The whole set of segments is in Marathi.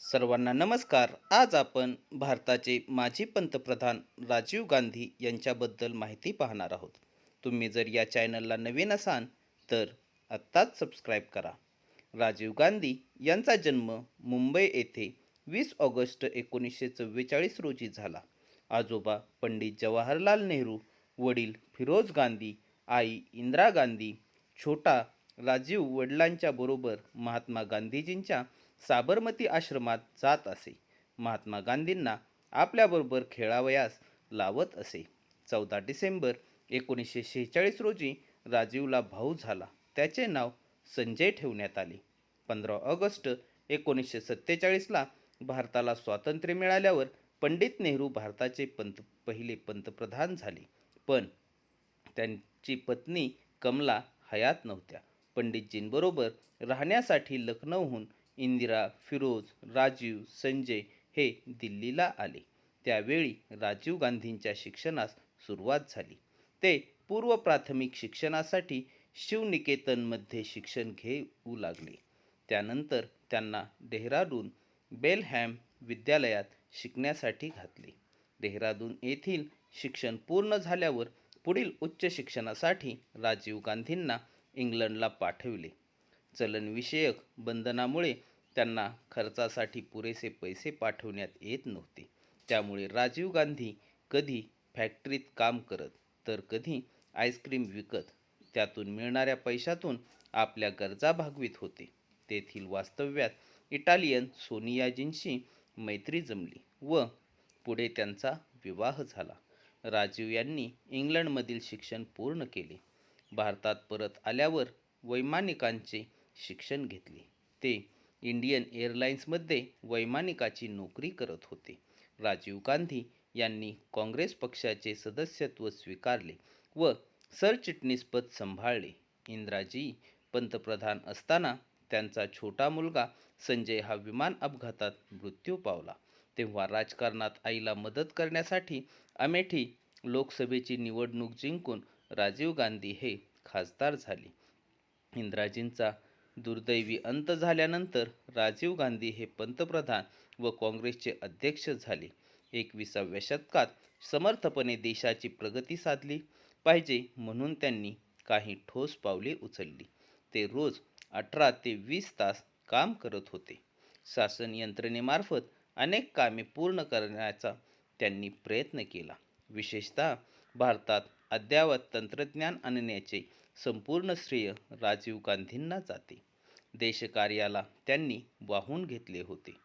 सर्वांना नमस्कार. आज आपण भारताचे माजी पंतप्रधान राजीव गांधी यांच्याबद्दल माहिती पाहणार आहोत. तुम्ही जर या चॅनलला नवीन असाल तर आत्ताच सबस्क्राईब करा. राजीव गांधी यांचा जन्म मुंबई येथे वीस ऑगस्ट एकोणीसशे चव्वेचाळीस रोजी झाला. आजोबा पंडित जवाहरलाल नेहरू वडील फिरोज गांधी आई इंदिरा गांधी छोटा राजीव वडिलांच्या बरोबर महात्मा गांधीजींच्या साबरमती आश्रमात जात असे. महात्मा गांधींना आपल्याबरोबर खेळावयास लावत असे. चौदा डिसेंबर एकोणीसशे शेहेचाळीस रोजी राजीवला भाऊ झाला. त्याचे नाव संजय ठेवण्यात आले. पंधरा ऑगस्ट एकोणीसशे सत्तेचाळीसला भारताला स्वातंत्र्य मिळाल्यावर पंडित नेहरू भारताचे पंत पहिले पंतप्रधान झाले. पण त्यांची पत्नी कमला हयात नव्हत्या. पंडितजींबरोबर राहण्यासाठी लखनौहून इंदिरा फिरोज राजीव संजय हे दिल्लीला आले. त्यावेळी राजीव गांधींच्या शिक्षणास सुरुवात झाली. ते पूर्व प्राथमिक शिक्षणासाठी शिवनिकेतनमध्ये शिक्षण घेऊ लागले. त्यानंतर त्यांना डेहराडून बेलहॅम विद्यालयात शिकण्यासाठी घातले. डेहराडून येथील शिक्षण पूर्ण झाल्यावर पुढील उच्च शिक्षणासाठी राजीव गांधींना इंग्लंडला पाठविले. चलनविषयक बंधनामुळे त्यांना खर्चासाठी पुरेसे पैसे पाठवण्यात येत नव्हते. त्यामुळे राजीव गांधी कधी फॅक्टरीत काम करत तर कधी आईस्क्रीम विकत त्यातून मिळणाऱ्या पैशातून आपल्या गरजा भागवित होते. तेथील वास्तव्यात इटालियन सोनियाजींशी मैत्री जमली व पुढे त्यांचा विवाह झाला. राजीव यांनी इंग्लंडमधील शिक्षण पूर्ण केले. भारतात परत आल्यावर वैमानिकांचे शिक्षण घेतले. ते इंडियन एअरलाइन्समध्ये वैमानिकाची नोकरी करत होते. राजीव गांधी यांनी काँग्रेस पक्षाचे सदस्यत्व स्वीकारले व सरचिटणीसपद सांभाळले. इंदिराजी पंतप्रधान असताना त्यांचा छोटा मुलगा संजय हा विमान अपघातात मृत्यू पावला. तेव्हा राजकारणात आईला मदत करण्यासाठी अमेठी लोकसभेची निवडणूक जिंकून राजीव गांधी हे खासदार झाले. इंदिराजींचा दुर्दैवी अंत झाल्यानंतर राजीव गांधी हे पंतप्रधान व काँग्रेसचे अध्यक्ष झाले. एकविसाव्या शतकात समर्थपणे देशाची प्रगती साधली पाहिजे म्हणून त्यांनी काही ठोस पावले उचलली. ते रोज अठरा ते वीस तास काम करत होते. शासन यंत्रणेमार्फत अनेक कामे पूर्ण करण्याचा त्यांनी प्रयत्न केला. विशेषतः भारतात अद्ययावत तंत्रज्ञान आणण्याचे संपूर्ण श्रेय राजीव गांधींना जाते. देशकार्याला त्यांनी वाहून घेतले होते.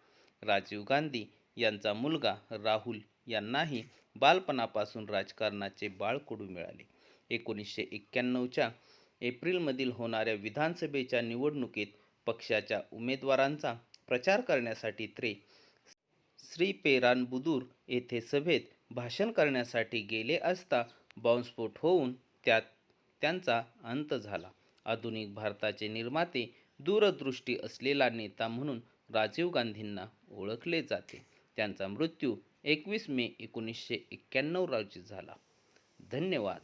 राजीव गांधी यांचा मुलगा राहुल यांनाही बालपणापासून राजकारणाचे बाळकडू मिळाले. एकोणीसशे एक्क्याण्णवच्या एप्रिलमधील होणाऱ्या विधानसभेच्या निवडणुकीत पक्षाच्या उमेदवारांचा प्रचार करण्यासाठी ते श्रीपेरानबुदूर येथे सभेत भाषण करण्यासाठी गेले असता बॉम्बस्फोट होऊन त्यात त्यांचा अंत झाला. आधुनिक भारताचे निर्माते दूरदृष्टी असलेला नेता म्हणून राजीव गांधींना ओळखले जाते. त्यांचा मृत्यू एकवीस मे एकोणीसशे एक्क्याण्णव रोजी झाला. धन्यवाद.